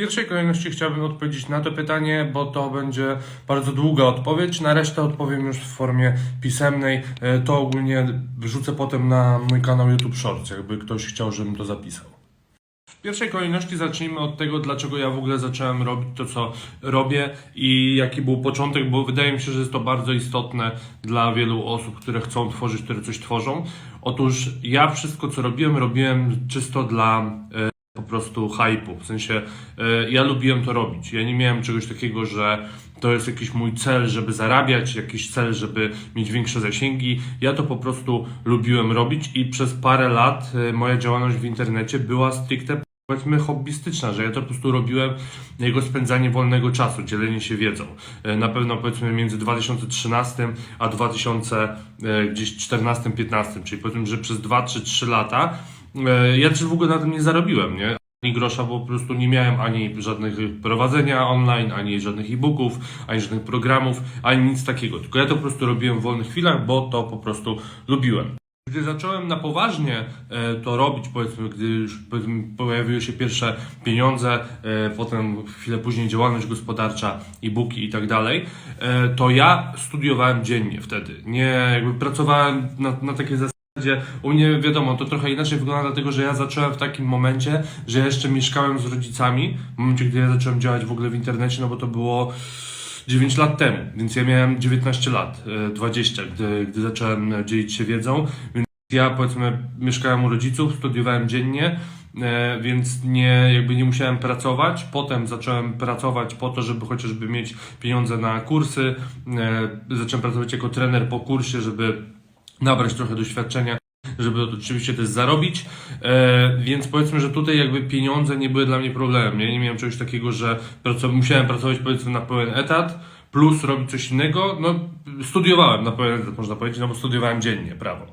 pierwszej kolejności chciałbym odpowiedzieć na to pytanie, bo to będzie bardzo długa odpowiedź. Na resztę odpowiem już w formie pisemnej. E, To ogólnie wrzucę potem na mój kanał YouTube Shorts, jakby ktoś chciał, żebym to zapisał. W pierwszej kolejności zacznijmy od tego, dlaczego ja w ogóle zacząłem robić to, co robię i jaki był początek, bo wydaje mi się, że jest to bardzo istotne dla wielu osób, które chcą tworzyć, które coś tworzą. Otóż ja wszystko, co robiłem, robiłem czysto dla e, prostu hypu. W sensie e, ja lubiłem to robić. Ja nie miałem czegoś takiego, że to jest jakiś mój cel, żeby zarabiać, jakiś cel, żeby mieć większe zasięgi. Ja to po prostu lubiłem robić i przez parę lat e, moja działalność w internecie była stricte powiedzmy hobbystyczna, że ja to po prostu robiłem jego spędzanie wolnego czasu, dzielenie się wiedzą. E, Na pewno powiedzmy między 2013 a 2014-15, czyli powiedzmy, że przez 2 czy 3 lata ja też w ogóle na tym nie zarobiłem, nie? Ani grosza, bo po prostu nie miałem ani żadnych prowadzenia online, ani żadnych e-booków, ani żadnych programów, ani nic takiego. Tylko ja to po prostu robiłem w wolnych chwilach, bo to po prostu lubiłem. Gdy zacząłem na poważnie e, to robić, powiedzmy, gdy już pojawiły się pierwsze pieniądze, e, potem chwilę później działalność gospodarcza, e-booki i tak dalej, e, to ja studiowałem dziennie wtedy. Nie jakby pracowałem na, na takiej zasadzie. U mnie wiadomo, to trochę inaczej wygląda, dlatego że ja zacząłem w takim momencie, że jeszcze mieszkałem z rodzicami, w momencie, gdy ja zacząłem działać w ogóle w internecie, no bo to było 9 lat temu, więc ja miałem 19 lat, e, 20, gdy, gdy zacząłem e, dzielić się wiedzą, więc ja powiedzmy mieszkałem u rodziców, studiowałem dziennie, e, więc nie, jakby nie musiałem pracować. Potem zacząłem pracować po to, żeby chociażby mieć pieniądze na kursy. E, Zacząłem pracować jako trener po kursie, żeby nabrać trochę doświadczenia żeby oczywiście też zarobić, e, więc powiedzmy, że tutaj jakby pieniądze nie były dla mnie problemem. Ja nie miałem czegoś takiego, że praco- musiałem pracować powiedzmy na pełen etat, plus robić coś innego. No, studiowałem na pełen etat, można powiedzieć, no bo studiowałem dziennie prawo.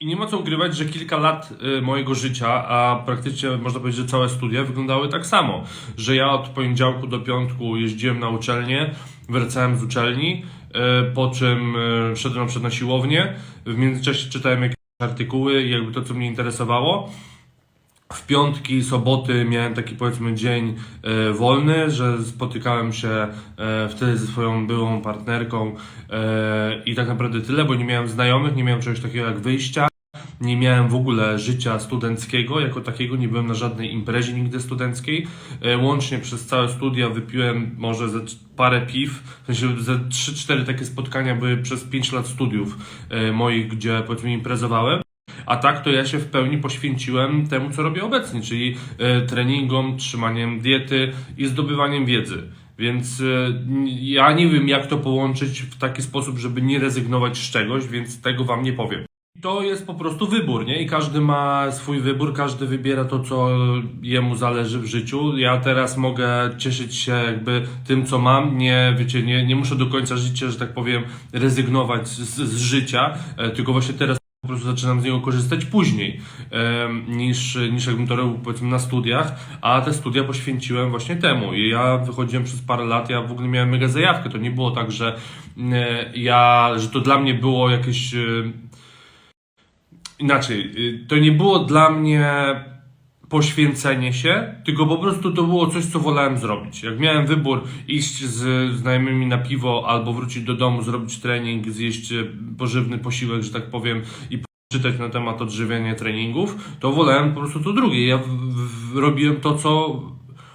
I nie ma co ukrywać, że kilka lat y, mojego życia, a praktycznie można powiedzieć, że całe studia wyglądały tak samo. Że ja od poniedziałku do piątku jeździłem na uczelnię, wracałem z uczelni, po czym y, szedłem na przykład na siłownię, w międzyczasie czytałem jakieś artykuły jakby to, co mnie interesowało. W piątki, soboty miałem taki powiedzmy dzień e, wolny, że spotykałem się e, wtedy ze swoją byłą partnerką e, i tak naprawdę tyle, bo nie miałem znajomych, nie miałem czegoś takiego jak wyjścia. Nie miałem w ogóle życia studenckiego, jako takiego nie byłem na żadnej imprezie nigdy studenckiej. E, Łącznie przez całe studia wypiłem może ze parę piw, w sensie ze 3-4 takie spotkania były przez 5 lat studiów e, moich, gdzie powiedzmy imprezowałem. A tak to ja się w pełni poświęciłem temu, co robię obecnie, czyli e, treningom, trzymaniem diety i zdobywaniem wiedzy. Więc ja nie wiem, jak to połączyć w taki sposób, żeby nie rezygnować z czegoś, więc tego wam nie powiem. To jest po prostu wybór, nie? I każdy ma swój wybór, każdy wybiera to, co jemu zależy w życiu. Ja teraz mogę cieszyć się jakby tym, co mam. Nie, wiecie, nie, nie muszę do końca życia, że tak powiem, rezygnować z, z życia, e, tylko właśnie teraz po prostu zaczynam z niego korzystać później niż, niż jakbym to robił powiedzmy na studiach, a te studia poświęciłem właśnie temu i ja wychodziłem przez parę lat, ja w ogóle miałem mega zajawkę, to nie było tak, że e, ja, że to dla mnie było jakieś e, inaczej, y, to nie było dla mnie poświęcenie się, tylko po prostu to było coś, co wolałem zrobić. Jak miałem wybór iść z znajomymi na piwo albo wrócić do domu, zrobić trening, zjeść e, pożywny posiłek, że tak powiem, i czytać na temat odżywiania treningów, to wolałem po prostu to drugie. Ja robiłem to, co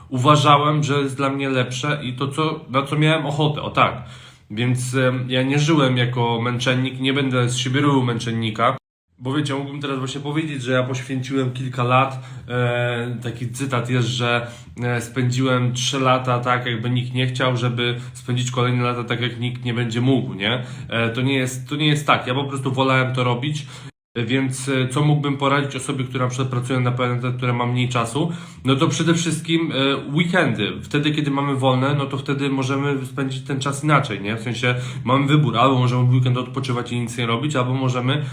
uważałem, że jest dla mnie lepsze i to, co, na co miałem ochotę, o tak. Więc ja nie żyłem jako męczennik, nie będę z siebie robił męczennika, bo wiecie, mógłbym teraz właśnie powiedzieć, że ja poświęciłem kilka lat. E, taki cytat jest, że e, spędziłem 3 lata tak, jakby nikt nie chciał, żeby spędzić kolejne lata tak, jak nikt nie będzie mógł, nie? E, to, nie jest, to nie jest tak. Ja po prostu wolałem to robić. Więc e, co mógłbym poradzić osobie, która na pracuje na etat, która ma mniej czasu? No to przede wszystkim e, weekendy. Wtedy, kiedy mamy wolne, no to wtedy możemy spędzić ten czas inaczej, nie? W sensie mamy wybór, albo możemy w weekend odpoczywać i nic nie robić, albo możemy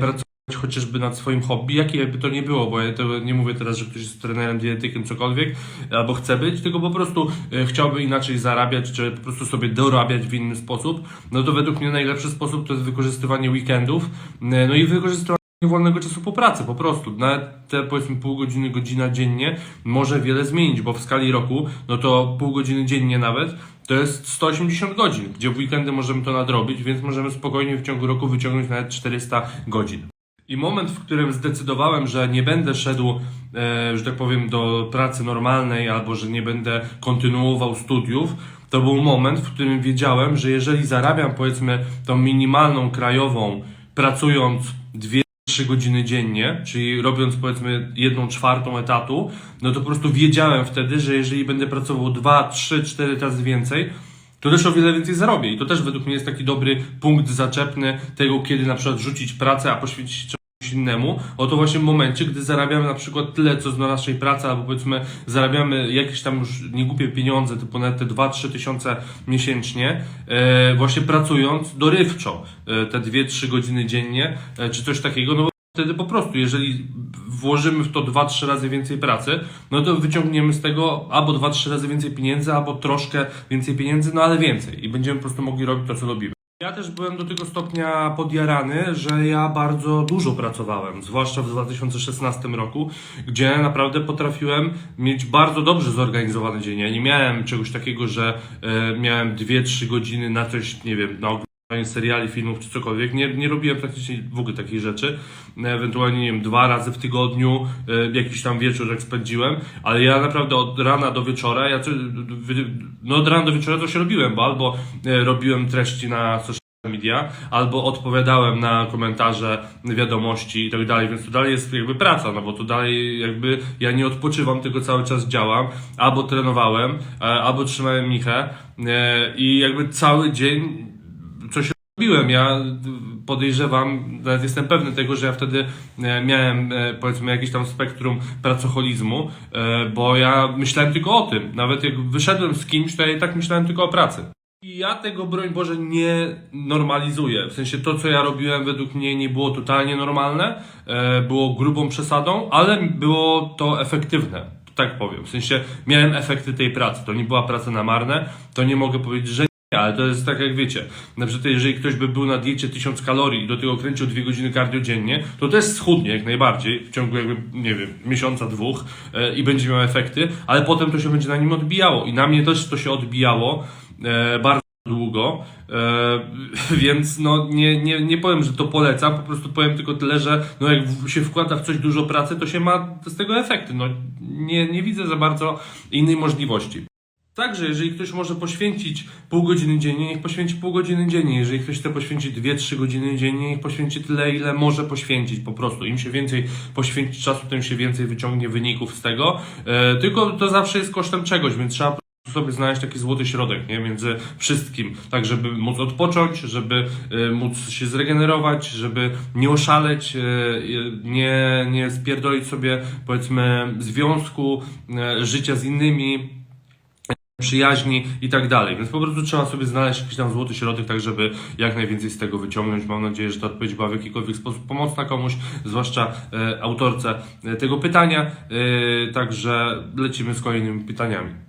pracować chociażby nad swoim hobby, jakie by to nie było, bo ja tego nie mówię teraz, że ktoś jest trenerem, dietetykiem, cokolwiek, albo chce być, tylko po prostu e, chciałby inaczej zarabiać, czy po prostu sobie dorabiać w inny sposób, no to według mnie najlepszy sposób to jest wykorzystywanie weekendów, e, no i wykorzystywanie wolnego czasu po pracy, po prostu. Nawet te powiedzmy pół godziny, godzina dziennie może wiele zmienić, bo w skali roku, no to pół godziny dziennie nawet, to jest 180 godzin, gdzie w weekendy możemy to nadrobić, więc możemy spokojnie w ciągu roku wyciągnąć nawet 400 godzin. I moment, w którym zdecydowałem, że nie będę szedł, e, że tak powiem, do pracy normalnej albo że nie będę kontynuował studiów, to był moment, w którym wiedziałem, że jeżeli zarabiam powiedzmy tą minimalną krajową, pracując dwie 3 godziny dziennie, czyli robiąc powiedzmy jedną czwartą etatu, no to po prostu wiedziałem wtedy, że jeżeli będę pracował 2, 3, 4 razy więcej, to też o wiele więcej zarobię. I to też według mnie jest taki dobry punkt zaczepny tego, kiedy na przykład rzucić pracę, a poświęcić czemuś innemu. Oto właśnie w momencie, gdy zarabiamy na przykład tyle, co z naszej pracy, albo powiedzmy zarabiamy jakieś tam już niegłupie pieniądze, typu nawet te 2-3 tysiące miesięcznie, e, właśnie pracując dorywczo e, te 2-3 godziny dziennie, e, czy coś takiego, no wtedy po prostu, jeżeli włożymy w to 2-3 razy więcej pracy, no to wyciągniemy z tego albo 2-3 razy więcej pieniędzy, albo troszkę więcej pieniędzy, no ale więcej i będziemy po prostu mogli robić to, co lubimy. Ja też byłem do tego stopnia podjarany, że ja bardzo dużo pracowałem, zwłaszcza w 2016 roku, gdzie naprawdę potrafiłem mieć bardzo dobrze zorganizowany dzień. Ja nie miałem czegoś takiego, że e, miałem 2-3 godziny na coś, nie wiem, na seriali, filmów czy cokolwiek. Nie, nie robiłem praktycznie w ogóle takich rzeczy. Ewentualnie, nie wiem, dwa razy w tygodniu, e, jakiś tam wieczór jak spędziłem, ale ja naprawdę od rana do wieczora, ja no od rana do wieczora to się robiłem, bo albo e, robiłem treści na social media, albo odpowiadałem na komentarze, wiadomości i tak dalej, więc to dalej jest jakby praca, no bo to dalej jakby ja nie odpoczywam, tylko cały czas działam, albo trenowałem, e, albo trzymałem michę i jakby cały dzień robiłem. Ja podejrzewam, nawet jestem pewny tego, że ja wtedy e, miałem e, powiedzmy jakieś tam spektrum pracoholizmu, e, bo ja myślałem tylko o tym. Nawet jak wyszedłem z kimś, to ja i tak myślałem tylko o pracy. I ja tego, broń Boże, nie normalizuję. W sensie to, co ja robiłem, według mnie nie było totalnie normalne, było grubą przesadą, ale było to efektywne. Tak powiem. W sensie miałem efekty tej pracy. To nie była praca na marne, to nie mogę powiedzieć, że ale to jest tak jak wiecie. Na przykład jeżeli ktoś by był na diecie 1000 kalorii i do tego kręcił 2 godziny cardio dziennie, to też schudnie jak najbardziej w ciągu jakby, nie wiem, miesiąca, dwóch e, i będzie miał efekty, ale potem to się będzie na nim odbijało i na mnie też to się odbijało e, bardzo długo, e, więc no nie, nie, nie powiem, że to polecam, po prostu powiem tylko tyle, że no jak się wkłada w coś dużo pracy, to się ma z tego efekty. No nie, nie widzę za bardzo innej możliwości. Także, jeżeli ktoś może poświęcić pół godziny dziennie, niech poświęci pół godziny dziennie. Jeżeli ktoś chce poświęcić 2-3 godziny dziennie, niech poświęci tyle, ile może poświęcić po prostu. Im się więcej poświęci czasu, tym się więcej wyciągnie wyników z tego. E, tylko to zawsze jest kosztem czegoś, więc trzeba sobie znaleźć taki złoty środek nie? między wszystkim, tak żeby móc odpocząć, żeby e, móc się zregenerować, żeby nie oszaleć, e, nie, nie spierdolić sobie powiedzmy związku, życia z innymi, przyjaźni i tak dalej. Więc po prostu trzeba sobie znaleźć jakiś tam złoty środek, tak żeby jak najwięcej z tego wyciągnąć. Mam nadzieję, że ta odpowiedź była w jakikolwiek sposób pomocna komuś, zwłaszcza e, autorce e, tego pytania. E, także lecimy z kolejnymi pytaniami.